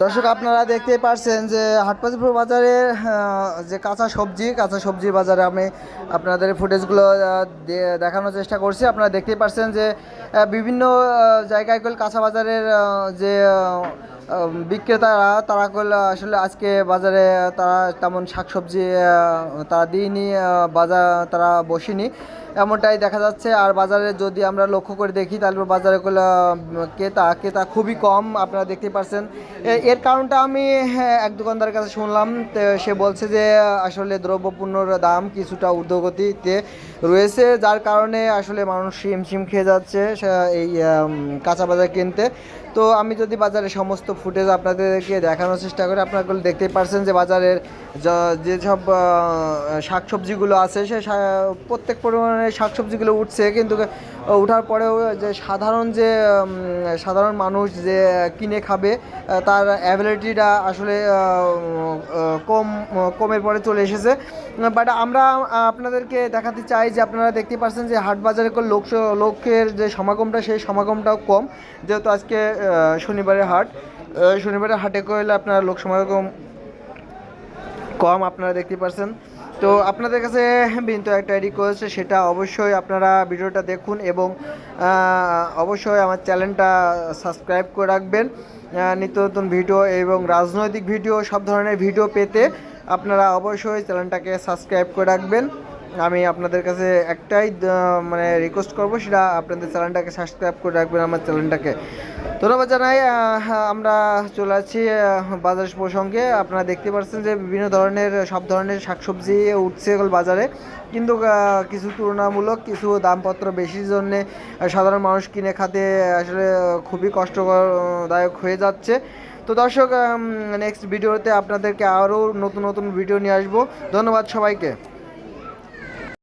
দর্শক আপনারা দেখতেই পারছেন যে হাটপাজিপুর বাজারে যে কাঁচা সবজি কাঁচা সবজির বাজারে আমি আপনাদের ফুটেজগুলো দেখানোর চেষ্টা করছি। আপনারা দেখতেই পারছেন যে বিভিন্ন জায়গায় কাঁচা বাজারের যে বিক্রেতারা তারা কল আসলে আজকে বাজারে তারা তেমন শাকসবজি তারা দিইনি বাজার তারা বসেনি। এমনটাই দেখা যাচ্ছে। আর বাজারে যদি আমরা লক্ষ্য করে দেখি তাহলে বাজারে ক্রেতা ক্রেতা খুবই কম আপনারা দেখতে পাচ্ছেন এর কারণটা আমি হ্যাঁ, এক দোকানদারের কাছে শুনলাম। সে বলছে যে আসলে দ্রব্যপণ্যর দাম কিছুটা ঊর্ধ্বগতিতে রয়েছে যার কারণে আসলে মানুষ হিমশিম খেয়ে যাচ্ছে এই কাঁচা বাজার কিনতে। তো আমি যদি বাজারে সমস্ত ফুটেজ আপনাদেরকে দেখানোর চেষ্টা করি। আপনারা দেখতেই পারছেন যে বাজারের যা- যেসব শাকসবজিগুলো আছে, সে প্রত্যেক পরিমাণে শাকসবজিগুলো উঠছে। কিন্তু উঠার পরেও যে সাধারণ যে সাধারণ মানুষ যে কিনে খাবে তার অ্যাবিলিটিটা আসলে কম, কমের পরে চলে এসেছে। বাট আমরা, আপনাদেরকে দেখাতে চাই যে আপনারা দেখতে পাচ্ছেন যে হাট বাজারে লোক লোকের যে সমাগমটা, সেই সমাগমটাও কম। যেহেতু আজকে শনিবারের হাট। শনিবারের হাটে করলে আপনার লোক সমাগম কম আপনারা দেখতে পাচ্ছেন তো আপনাদের কাছে বিনীত একটা রিকোয়েস্ট সেটা অবশ্যই আপনারা ভিডিওটা দেখুন এবং অবশ্যই আমার চ্যানেলটা সাবস্ক্রাইব করে রাখবেন। নিত্য নতুন ভিডিও এবং রাজনৈতিক ভিডিও, সব ধরনের ভিডিও পেতে আপনারা অবশ্যই চ্যানেলটাকে সাবস্ক্রাইব করে রাখবেন। আমি আপনাদের কাছে একটাই মানে রিকোয়েস্ট করব, সেটা আপনাদের চ্যানেলটাকে সাবস্ক্রাইব করে রাখবেন আমার চ্যানেলটাকে। ধন্যবাদ জানাই আমরা চলে আসছি বাজার প্রসঙ্গে। আপনারা দেখতে পাচ্ছেন যে বিভিন্ন ধরনের, সব ধরনের শাকসবজি উঠছে বাজারে। কিন্তু কিছু তুলনামূলক কিছু দামপত্র বেশির জন্যে সাধারণ মানুষ কিনে খাতে আসলে খুবই কষ্টদায়ক হয়ে যাচ্ছে। তো দর্শক নেক্সট ভিডিওতে আপনাদেরকে আরও নতুন নতুন ভিডিও নিয়ে আসব। ধন্যবাদ সবাইকে।